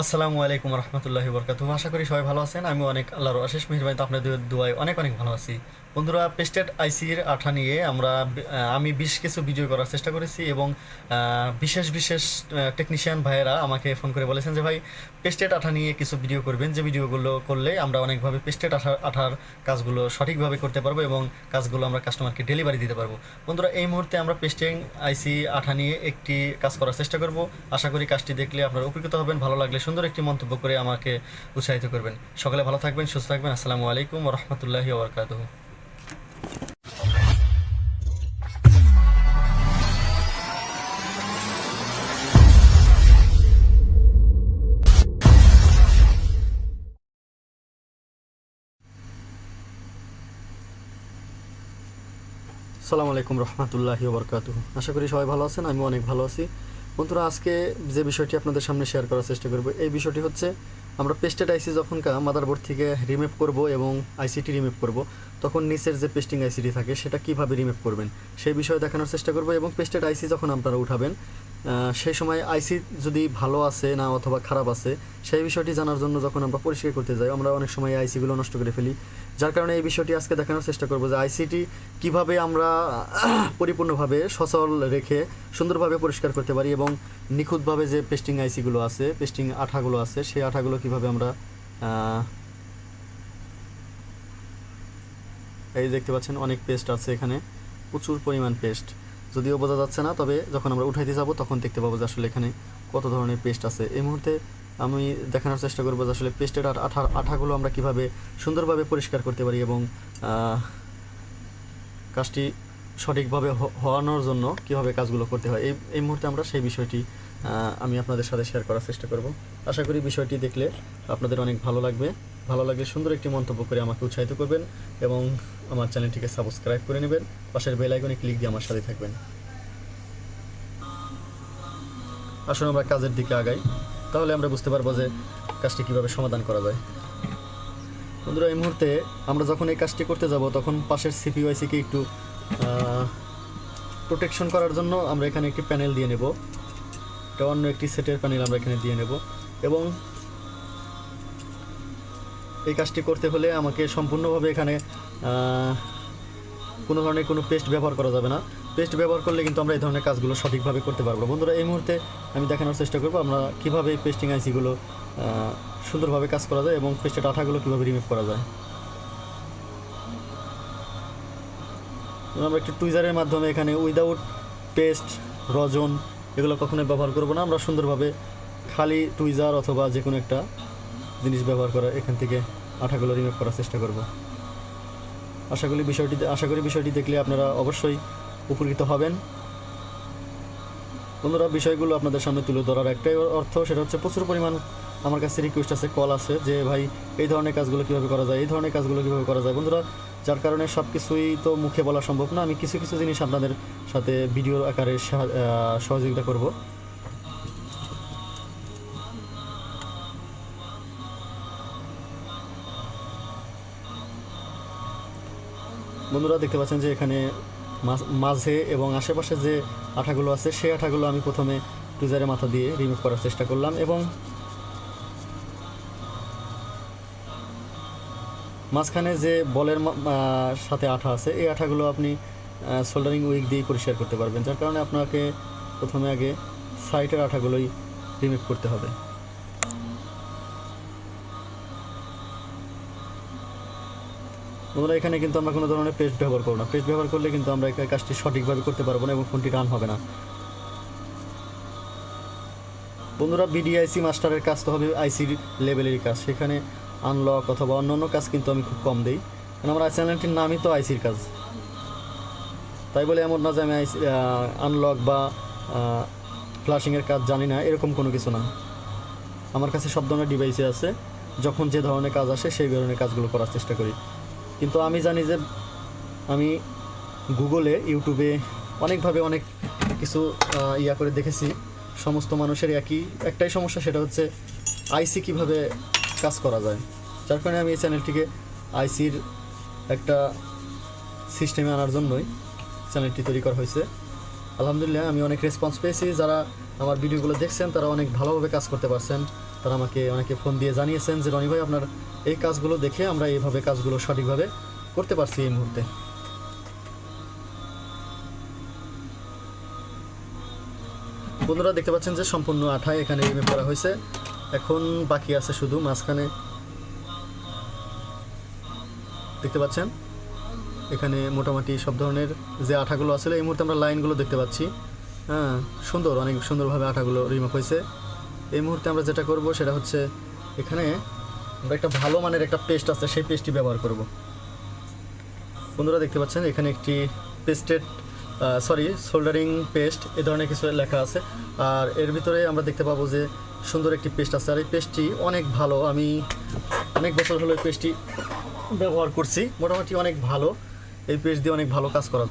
আসসালামু আলাইকুম রহমতুল্লাহি বরকাতু আশা করি সবাই ভালো আছেন। আমি অনেক আল্লাহর অশেষ মেহরবানিতে আপনাদের দোয়ায় অনেক অনেক ভালো আছি। বন্ধুরা পেস্টেড আইসির আঠা নিয়ে আমরা আমি বেশ কিছু ভিডিও করার চেষ্টা করেছি এবং বিশেষ বিশেষ টেকনিশিয়ান ভাইয়েরা আমাকে ফোন করে বলেছেন যে, ভাই পেস্টেড আঠা নিয়ে কিছু ভিডিও করবেন। যে ভিডিওগুলো করলে আমরা অনেকভাবে পেস্টেড আঠা, আঠার কাজগুলো সঠিকভাবে করতে পারব এবং কাজগুলো আমরা কাস্টমারকে ডেলিভারি দিতে পারব। বন্ধুরা, এই মুহূর্তে আমরা পেস্টিং আইসি আঠা নিয়ে একটি কাজ করার চেষ্টা করব। আশা করি কাজটি দেখলে আপনারা উপকৃত হবেন। ভালো লাগলে সুন্দর একটি মন্তব্য করে আমাকে উৎসাহিত করবেন। সকালে ভালো থাকবেন, সুস্থ থাকবেন। আসসালামু আলাইকুম রহমতুল্লাহি ওবরকাতুহ সালামু আলাইকুম রহমতুল্লাহি ওবরকাতুহ। আশা করি সবাই ভালো আছেন আমি অনেক ভালো আছি। বন্ধুরা, আজকে যে বিষয়টি আপনাদের সামনে শেয়ার করার চেষ্টা করব, এই বিষয়টি হচ্ছে আমরা পেস্টেড আইসি যখন মাদারবোর্ড থেকে রিমুভ করব এবং আইসিটি রিমুভ করব, তখন নিচের যে পেস্টিং আইসিটি থাকে, সেটা কীভাবে রিমুভ করবেন, সেই বিষয়ে দেখানোর চেষ্টা করব এবং পেস্টেড আইসি যখন আপনারা উঠাবেন সেই সময় আইসি যদি ভালো আছে না অথবা খারাপ আছে, সেই বিষয়টি জানার জন্য যখন আমরা পরিষ্কার করতে যাই, আমরা অনেক সময় আইসিগুলো নষ্ট করে ফেলি। যার কারণে এই বিষয়টি আজকে দেখানোর চেষ্টা করব যে আইসিটি কীভাবে আমরা পরিপূর্ণভাবে সচল রেখে সুন্দরভাবে পরিষ্কার করতে পারি এবং নিখুঁতভাবে যে পেস্টিং আইসিগুলো আছে, পেস্টিং আঠাগুলো আছে, সেই আঠাগুলো কীভাবে আমরা এই দেখতে পাচ্ছেন অনেক পেস্ট আছে এখানে, প্রচুর পরিমাণ পেস্ট। যদিও বোঝা যাচ্ছে না, তবে যখন আমরা উঠাইতে যাব তখন দেখতে পাবো যে আসলে এখানে কত ধরনের পেস্ট আছে। এই মুহূর্তে আমি দেখানোর চেষ্টা করব যে আসলে পেস্টের আর আঠা আঠাগুলো আমরা কীভাবে সুন্দরভাবে পরিষ্কার করতে পারি এবং কাজটি সঠিকভাবে হওয়ানোর জন্য কীভাবে কাজগুলো করতে হয়। এই এই মুহূর্তে আমরা সেই বিষয়টি আমি আপনাদের সাথে শেয়ার করার চেষ্টা করব। আশা করি বিষয়টি দেখলে আপনাদের অনেক ভালো লাগবে। ভালো লাগলে সুন্দর একটি মন্তব্য করে আমাকে উৎসাহিত করবেন এবং আমার চ্যানেলটিকে সাবস্ক্রাইব করে নেবেন। পাশের বেল আইকনে ক্লিক দিয়ে আমার সাথে থাকবেন। আসুন আমরা কাজের দিকে আগাই। তাহলে আমরা বুঝতে পারব যে কাজটি কীভাবে সমাধান করা যায়। বন্ধুরা, এই মুহূর্তে আমরা যখন এই কাজটি করতে যাব, তখন পাশের সিপিওয়াইসিকে একটু প্রোটেকশন করার জন্য আমরা এখানে একটি প্যানেল দিয়ে নেব। এটা অন্য একটি সেটের প্যানেল আমরা এখানে দিয়ে নেব এবং এই কাজটি করতে হলে আমাকে সম্পূর্ণভাবে এখানে কোনো ধরনের কোনো পেস্ট ব্যবহার করা যাবে না। পেস্ট ব্যবহার করলে কিন্তু আমরা এই ধরনের কাজগুলো সঠিকভাবে করতে পারব। বন্ধুরা, এই মুহূর্তে আমি দেখানোর চেষ্টা করব আমরা কীভাবে এই পেস্টিং আইসিগুলো সুন্দরভাবে কাজ করা যায় এবং পেস্টের আঠাগুলো কীভাবে রিমুভ করা যায়। আমরা একটু টুইজারের মাধ্যমে এখানে উইদাউট পেস্ট রজন এগুলো কখনোই ব্যবহার করব না। আমরা সুন্দরভাবে খালি টুইজার অথবা যে কোনো একটা জিনিস ব্যবহার করা এখান থেকে আঠাগুলো রিমুভ করার চেষ্টা করব। আশা করি বিষয়টি আশা করি বিষয়টি দেখলে আপনারা অবশ্যই উপকৃত হবেন। বন্ধুরা, বিষয়গুলো আপনাদের সামনে তুলে ধরার একটাই অর্থ সেটা হচ্ছে প্রচুর পরিমাণ আমার কাছে রিকোয়েস্ট আছে কল আছে যে, ভাই, এই ধরনের কাজগুলো কীভাবে করা যায়? এই ধরনের কাজগুলো কীভাবে করা যায়? বন্ধুরা, যার কারণে সব কিছুই তো মুখে বলা সম্ভব না। আমি কিছু কিছু জিনিস আপনাদের সাথে ভিডিও আকারে সাহা- সহযোগিতা করব। বন্ধুরা দেখতে পাচ্ছেন যে এখানে মাঝ- এবং আশেপাশে যে আঠাগুলো আছে, সেই আঠাগুলো আমি প্রথমে টুজারের মাথা দিয়ে রিমুভ করার চেষ্টা করলাম এবং মাঝখানে যে বলের সাথে আঠা আছে, এই আঠাগুলো আপনি সোল্ডারিং উইক দিয়ে পরিষ্কার করতে পারবেন, যার কারণে আপনাকে প্রথমে আগে সাইটের আঠাগুলোই রিমুভ করতে হবে। বন্ধুরা, এখানে কিন্তু আমরা কোনো ধরনের পেস্ট ব্যবহার করব না। পেস্ট ব্যবহার করলে কিন্তু আমরা এই কাজটি সঠিকভাবে করতে পারব না এবং ফোনটি রান হবে না। বন্ধুরা বিডিআইসি মাস্টারের কাজ তো হবে আইসি লেভেলেরই কাজ। সেখানে আনলক অথবা অন্যান্য কাজ কিন্তু আমি খুব কম দিই। কারণ আমার চ্যানেলটির নামই তো আইসির কাজ। তাই বলে এমন না যে আমি আইসি আনলক বা ফ্লাশিংয়ের কাজ জানি না, এরকম কোনো কিছু না। আমার কাছে সব ধরনের ডিভাইসে আছে। যখন যে ধরনের কাজ আসে, সেই ধরনের কাজগুলো করার চেষ্টা করি। কিন্তু আমি জানি যে আমি গুগলে, ইউটিউবে অনেকভাবে অনেক কিছু ইয়া করে দেখেছি। সমস্ত মানুষের একই, একটাই সমস্যা, সেটা হচ্ছে আইসি কীভাবে কাজ করা যায়। যার কারণে আমি এই চ্যানেলটিকে আইসির একটা সিস্টেমে আনার জন্যই চ্যানেলটি তৈরি করা হয়েছে। আলহামদুলিল্লাহ, আমি অনেক রেসপন্স পেয়েছি। যারা আমার ভিডিওগুলো দেখছেন, তারা অনেক ভালোভাবে কাজ করতে পারছেন। তারা আমাকে, অনেকে ফোন দিয়ে জানিয়েছেন যে, রনি ভাই, আপনার এই কাজগুলো দেখে আমরা এইভাবে কাজগুলো সঠিকভাবে করতে পারছি এই মুহূর্তে। বন্ধুরা, দেখতে পাচ্ছেন যে সম্পূর্ণ আঠায় এখানে রিমেপ করা হয়েছে। এখন বাকি আছে শুধু মাঝখানে। দেখতে পাচ্ছেন? এখানে মোটামুটি সব ধরনের যে আঠাগুলো আসলে এই মুহূর্তে আমরা লাইনগুলো দেখতে পাচ্ছি। হ্যাঁ সুন্দর, অনেক সুন্দরভাবে আঠাগুলো রিমুভ হয়েছে। এই মুহূর্তে আমরা যেটা করব সেটা হচ্ছে এখানে আমরা একটা ভালো মানের একটা পেস্ট আছে, সেই পেস্টটি ব্যবহার করব। বন্ধুরা দেখতে পাচ্ছেন, এখানে একটি পেস্টেড সরি সোল্ডারিং পেস্ট, এ ধরনের কিছু লেখা আছে। আর এর ভিতরে আমরা দেখতে পাবো যে সুন্দর একটি পেস্ট আছে। আর এই পেস্টটি অনেক ভালো, আমি অনেক বছর হলো এই পেস্টটি ব্যবহার করছি, মোটামুটি অনেক ভালো। এই পেস্ট দিয়ে অনেক ভালো কাজ করা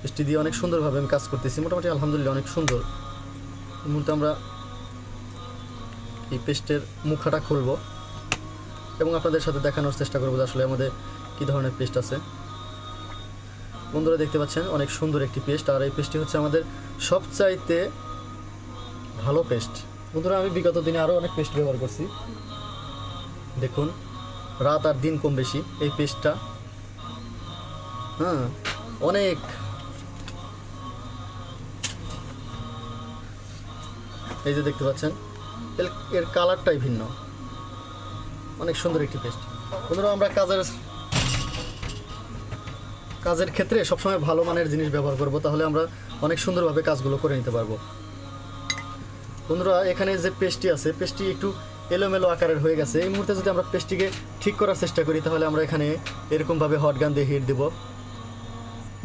পেস্টটি দিয়ে অনেক সুন্দরভাবে আমি কাজ করতেছি। মোটামুটি আলহামদুলিল্লাহ অনেক সুন্দর। মুহূর্তে আমরা এই পেস্টের মুখাটা খুলবো এবং আপনাদের সাথে দেখানোর চেষ্টা করব আসলে আমাদের কী ধরনের পেস্ট আছে। বন্ধুরা দেখতে পাচ্ছেন, অনেক সুন্দর একটি পেস্ট। আর এই পেস্টটি হচ্ছে আমাদের সবচাইতে ভালো পেস্ট। বন্ধুরা, আমি বিগত দিনে আরও অনেক পেস্ট ব্যবহার করছি। দেখুন, রাত আর দিন কম বেশি। এই পেস্টটা হ্যাঁ অনেক এই যে দেখতে পাচ্ছেন, এর- কালারটাই ভিন্ন। অনেক সুন্দর একটি পেস্ট বন্ধুরা, আমরা কাজের কাজের ক্ষেত্রে সবসময় ভালো মানের জিনিস ব্যবহার করব, তাহলে আমরা অনেক সুন্দরভাবে কাজগুলো করে নিতে পারব। বন্ধুরা, এখানে যে পেস্টটি আছে পেস্টটি একটু এলোমেলো আকারের হয়ে গেছে। এই মুহূর্তে যদি আমরা পেস্টটিকে ঠিক করার চেষ্টা করি, তাহলে আমরা এখানে এরকমভাবে হট গান দিয়ে হিট দেব।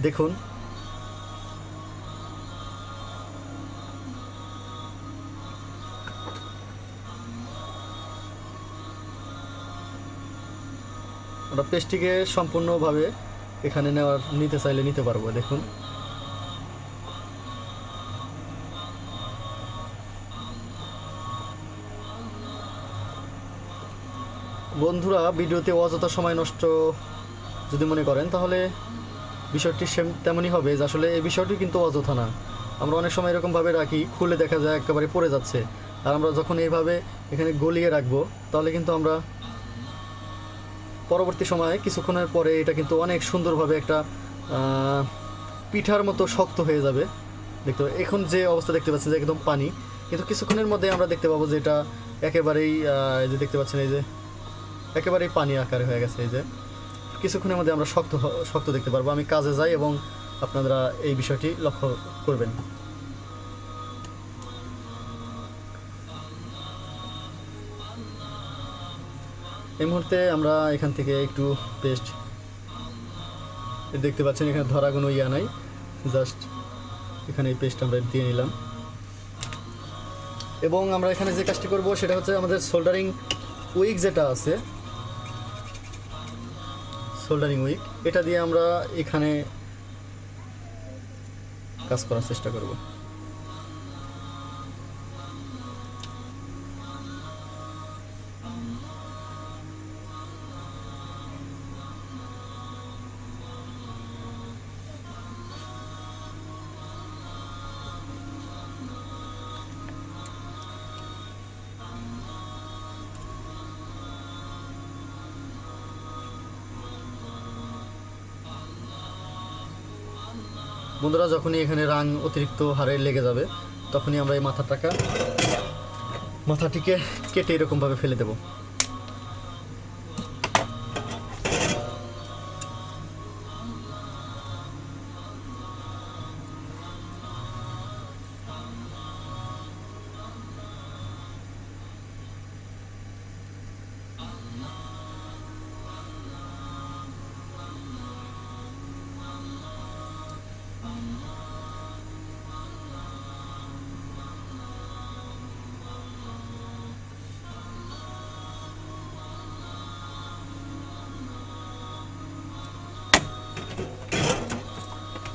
দেখুন আমরা পেস্টটিকে সম্পূর্ণভাবে এখানে নেওয়ার, নিতে চাইলে নিতে পারব, দেখুন। বন্ধুরা, ভিডিওতে অযথা সময় নষ্ট যদি মনে করেন, তাহলে বিষয়টি সেম তেমনই হবে, যে আসলে এই বিষয়টি কিন্তু অযথা না। আমরা অনেক সময় এরকমভাবে রাখি, খুলে দেখা যায়, একেবারে পড়ে যাচ্ছে। আর আমরা যখন এইভাবে এখানে গলিয়ে রাখব, তাহলে কিন্তু আমরা পরবর্তী সময়ে কিছুক্ষণের পরে এটা কিন্তু অনেক সুন্দরভাবে একটা পিঠার মতো শক্ত হয়ে যাবে। দেখতে এখন যে অবস্থা দেখতে পাচ্ছেন যে একদম পানি, কিন্তু কিছুক্ষণের মধ্যে আমরা দেখতে পাবো যে এটা একেবারেই এই যে দেখতে পাচ্ছেন এই যে একেবারেই পানি আকারে হয়ে গেছে এই যে। কিছুক্ষণের মধ্যে আমরা শক্ত শক্ত দেখতে পারব। আমি কাজে যাই এবং আপনারা এই বিষয়টি লক্ষ্য করবেন। এই মুহূর্তে আমরা এখান থেকে একটু পেস্ট দেখতে পাচ্ছেন, এখানে ধরা কোনো ইয়া নাই। জাস্ট এখানে এই পেস্ট আমরা দিয়ে নিলাম। এবং আমরা এখানে যে কাজটি করব, সেটা হচ্ছে আমাদের সোল্ডারিং উইক যেটা আছে সোল্ডারিং উইক এটা দিয়ে আমরা এখানে কাজ করার চেষ্টা করব। বন্ধুরা, যখনই এখানে রাং অতিরিক্ত হারে লেগে যাবে, তখনই আমরা এই মাথাটাকা মাথাটিকে কেটে এরকমভাবে ফেলে দেব।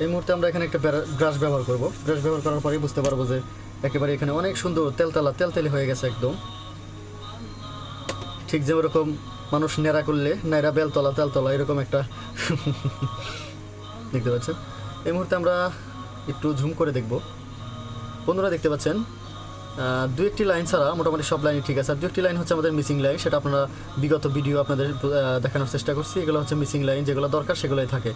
এই মুহূর্তে আমরা এখানে একটা ব্রাশ ব্যবহার করব। ব্রাশ ব্যবহার করার পরেই বুঝতে পারব যে একেবারে এখানে অনেক সুন্দর তেলতলা তেলতেলে হয়ে গেছে একদম। ঠিক যে ওরকম মানুষ নেড়া করলে নেড়া বেলতলা, তেলতলা এরকম একটা দেখতে পাচ্ছেন? এই মুহূর্তে আমরা একটু ঝুম করে দেখব। বন্ধুরা দেখতে পাচ্ছেন দু একটি লাইন ছাড়া মোটামুটি সব লাইনই ঠিক আছে। আর দু একটি লাইন হচ্ছে আমাদের মিসিং লাইন সেটা আপনারা বিগত ভিডিও আপনাদের দেখানোর চেষ্টা করছি। এগুলো হচ্ছে মিসিং লাইন যেগুলো দরকার সেগুলোই থাকে।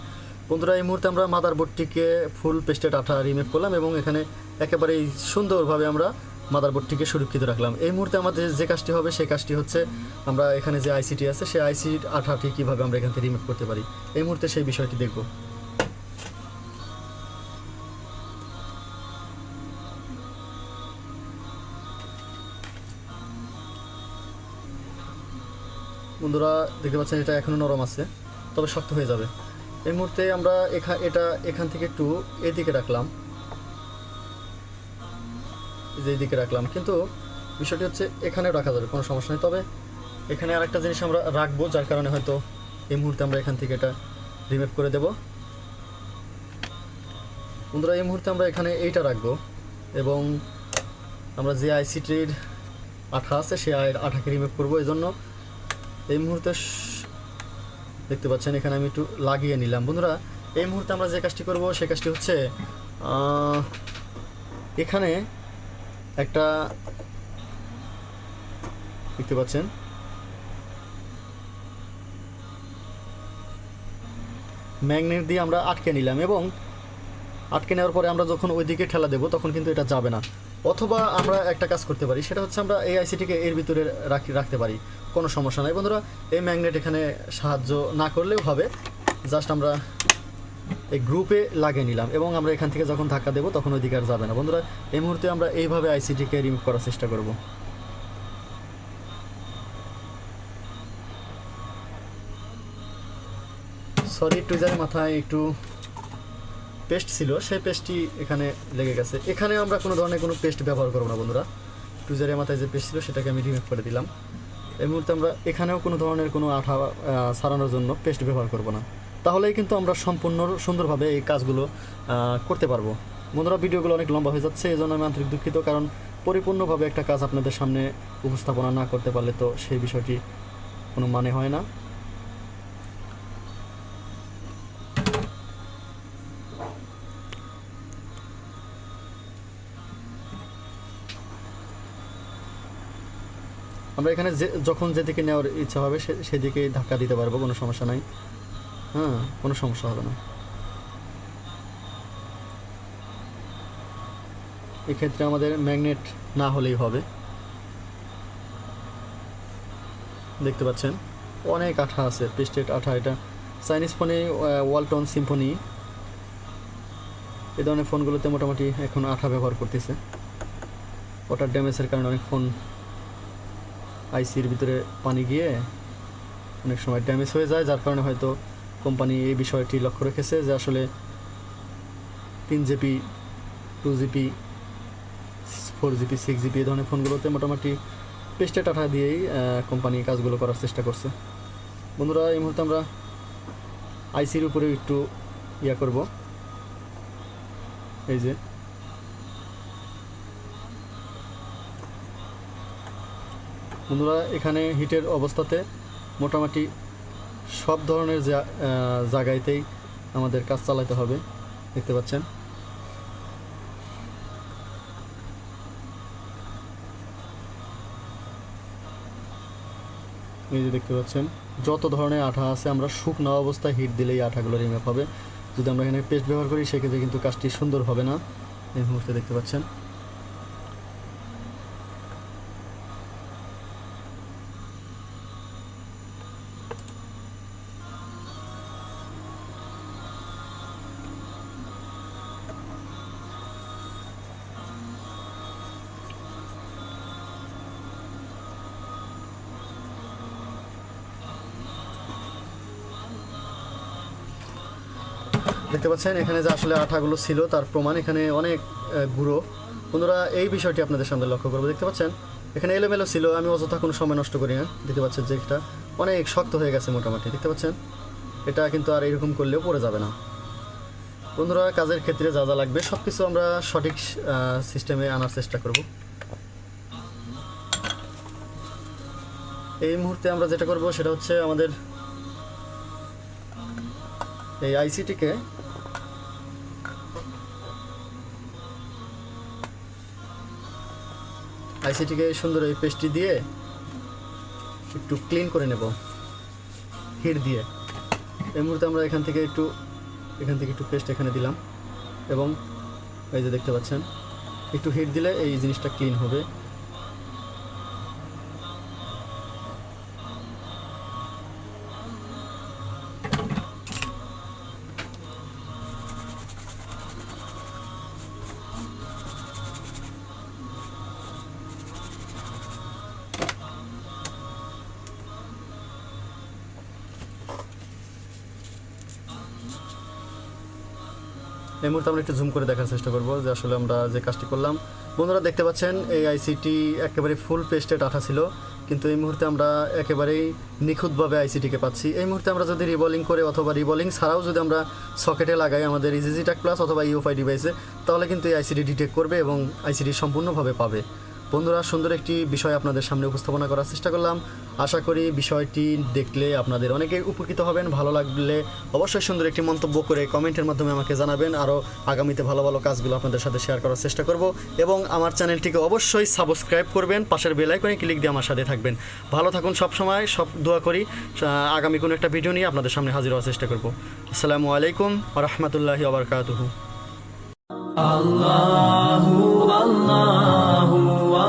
বন্ধুরা, এই মুহূর্তে আমরা মাদার বোর্ডটিকে ফুল পেস্টেড আঠা রিমেভ করলাম এবং এখানে একেবারেই সুন্দরভাবে আমরা মাদার বোর্ডটিকে সুরক্ষিত রাখলাম। এই মুহূর্তে আমাদের যে কাজটি হবে, সেই কাজটি হচ্ছে আমরা এখানে যে আইসিটি আছে, সেই আইসি আঠাটি কীভাবে আমরা এখান থেকে রিমুভ করতে পারি, এই মুহূর্তে সেই বিষয়টি দেখব। বন্ধুরা, দেখতে পাচ্ছেন এটা এখনও নরম আছে, তবে শক্ত হয়ে যাবে। এই মুহূর্তে আমরা এখা এটা এখান থেকে একটু এদিকে রাখলাম। যে এদিকে রাখলাম। কিন্তু বিষয়টি হচ্ছে এখানে রাখা যাবে, কোনো সমস্যা নেই। তবে এখানে আরেকটা জিনিস আমরা রাখব, যার কারণে হয়তো এই মুহূর্তে আমরা এখান থেকে এটা রিমুভ করে দেব। বন্ধুরা, এই মুহূর্তে আমরা এখানে এইটা রাখব এবং আমরা যে আইসিটির আঠা আছে, সেই আই- আঠাকে রিমুভ করব। এই জন্য এই মুহূর্তে দেখতে পাচ্ছেন, এখানে আমি একটু লাগিয়ে নিলাম। বন্ধুরা, এই মুহূর্তে আমরা যে কাজটি করব সেই কাজটি হচ্ছে এখানে একটা, দেখতে পাচ্ছেন, ম্যাগনেট দিয়ে আমরা আটকে নিলাম এবং আটকে নেওয়ার পরে আমরা যখন ওইদিকে ঠেলা দেবো, তখন কিন্তু এটা যাবে না। অথবা আমরা একটা কাজ করতে পারি, সেটা হচ্ছে আমরা এই আইসিটিকে এর ভিতরে রাখি, রাখতে পারি। কোনো সমস্যা নাই। বন্ধুরা, এই ম্যাগনেট এখানে সাহায্য না করলেও হবে। জাস্ট আমরা এই গ্রুপে লাগিয়ে নিলাম এবং আমরা এখান থেকে যখন ধাক্কা দেবো, তখন ওইদিকে আর যাবে না। বন্ধুরা, এই মুহূর্তে আমরা এইভাবে আইসিটিকে রিমুভ করার চেষ্টা করব। সরি টুইজারের মাথায় একটু পেস্ট ছিল, সেই পেস্টটি এখানে লেগে গেছে। এখানে আমরা কোনো ধরনের কোনো পেস্ট ব্যবহার করব না, বন্ধুরা। টুইজারের মাথায় যে পেস্ট ছিল, সেটাকে আমি রিমুভ করে দিলাম। এই মুহূর্তে আমরা এখানেও কোনো ধরনের কোনো আঠা সারানোর জন্য পেস্ট ব্যবহার করব না। তাহলেই কিন্তু আমরা সম্পূর্ণ সুন্দরভাবে এই কাজগুলো করতে পারব। বন্ধুরা, ভিডিওগুলো অনেক লম্বা হয়ে যাচ্ছে এই জন্য আমি আন্তরিক দুঃখিত, কারণ পরিপূর্ণভাবে একটা কাজ আপনাদের সামনে উপস্থাপনা না করতে পারলে তো সেই বিষয়টি কোনো মানে হয় না। আমরা এখানে যে যখন যেদিকে নেওয়ার ইচ্ছা হবে সেদিকে ধাক্কা দিতে পারব, কোনো সমস্যা নাই। হ্যাঁ কোনো সমস্যা হবে না। এক্ষেত্রে আমাদের ম্যাগনেট না হলেই হবে। দেখতে পাচ্ছেন, অনেক আঠা আছে পেস্টেড আঠা এটা। চাইনিজ ফোনে ওয়ালটন সিম্ফনি এই ধরনের ফোনগুলোতে মোটামুটি এখন আঠা ব্যবহার করতেছে। ওটার ড্যামেজের কারণে অনেক ফোন আইসির ভিতরে পানি গিয়ে অনেক সময় ড্যামেজ হয়ে যায়, যার কারণে হয়তো কোম্পানি এই বিষয়টি লক্ষ্য রেখেছে যে আসলে তিন GB two GB four GB six GB এই ধরনের ফোনগুলোতে মোটামুটি পেস্টে টাটা দিয়েই কোম্পানি কাজগুলো করার চেষ্টা করছে। বন্ধুরা, এই মুহূর্তে আমরা আইসির উপরে একটু ইয়া করব। এই যে বন্ধুরা, এখানে হিটের অবস্থাতে মোটামুটি সব ধরনের জায়গাতেই আমাদের কাজ চালাতে হবে, দেখতে পাচ্ছেন। এই যে দেখতে পাচ্ছেন, যত ধরনের আঠা আছে, আমরা শুকনো অবস্থায় হিট দিলেই আঠাগুলো রিমুভ হবে। যদি আমরা এখানে পেস্ট ব্যবহার করি, সেক্ষেত্রে কিন্তু কাজটি সুন্দর হবে না। এই মুহূর্তে দেখতে পাচ্ছেন। দেখতে পাচ্ছেন, এখানে যে আসলে আঠাগুলো ছিল, তার প্রমাণ এখানে অনেক গুঁড়ো। বন্ধুরা, এই বিষয়টি আপনাদের সামনে লক্ষ্য করব। দেখতে পাচ্ছেন, এখানে এলোমেলো ছিল, আমি অযথা কোনো সময় নষ্ট করি না। দেখতে পাচ্ছেন যে এটা অনেক শক্ত হয়ে গেছে মোটামুটি। দেখতে পাচ্ছেন, এটা কিন্তু আর এরকম করলেও পড়ে যাবে না। বন্ধুরা, কাজের ক্ষেত্রে যা যা লাগবে সব কিছু আমরা সঠিক সিস্টেমে আনার চেষ্টা করব। এই মুহূর্তে আমরা যেটা করব, সেটা হচ্ছে আমাদের এই আইসিটিকে আইসিটিকে সুন্দর এই পেস্টটি দিয়ে একটু ক্লিন করে নেব। হিট দিয়ে। এই মুহূর্তে আমরা এখান থেকে একটু, এখান থেকে একটু পেস্ট এখানে দিলাম এবং এই যে দেখতে পাচ্ছেন, একটু হিট দিলে এই জিনিসটা ক্লিন হবে। এই মুহূর্তে আমরা একটু জুম করে দেখার চেষ্টা করব যে আসলে আমরা যে কাজটি করলাম। বন্ধুরা দেখতে পাচ্ছেন এই আইসিটি একেবারে ফুল পেস্টেড আঠা ছিল, কিন্তু এই মুহূর্তে আমরা একেবারেই নিখুঁতভাবে আইসিটিকে পাচ্ছি। এই মুহূর্তে আমরা যদি রিবলিং করে অথবা রিবলিং ছাড়াও যদি আমরা সকেটে লাগাই আমাদের ইজিজি ট্যাক প্লাস অথবা ইউফাই ডিভাইসে তাহলে কিন্তু এই আইসিটি ডিটেক্ট করবে এবং আইসিটি সম্পূর্ণভাবে পাবে। বন্ধুরা, সুন্দর একটি বিষয় আপনাদের সামনে উপস্থাপনা করার চেষ্টা করলাম। আশা করি বিষয়টি দেখলে আপনাদের অনেকেই উপকৃত হবেন, ভালো লাগলে অবশ্যই সুন্দর একটি মন্তব্য করে কমেন্টের মাধ্যমে আমাকে জানাবেন। আরও আগামীতে ভালো ভালো কাজগুলো আপনাদের সাথে শেয়ার করার চেষ্টা করব এবং আমার চ্যানেলটিকে অবশ্যই সাবস্ক্রাইব করবেন, পাশের বেল আইকনে ক্লিক দিয়ে আমার সাথে থাকবেন। ভালো থাকুন সব সময় সব দোয়া করি। আগামী কোনো একটা ভিডিও নিয়ে আপনাদের সামনে হাজির হওয়ার চেষ্টা করব। আসসালামু আলাইকুম রহমতুল্লাহি আবরকাতুহু Allah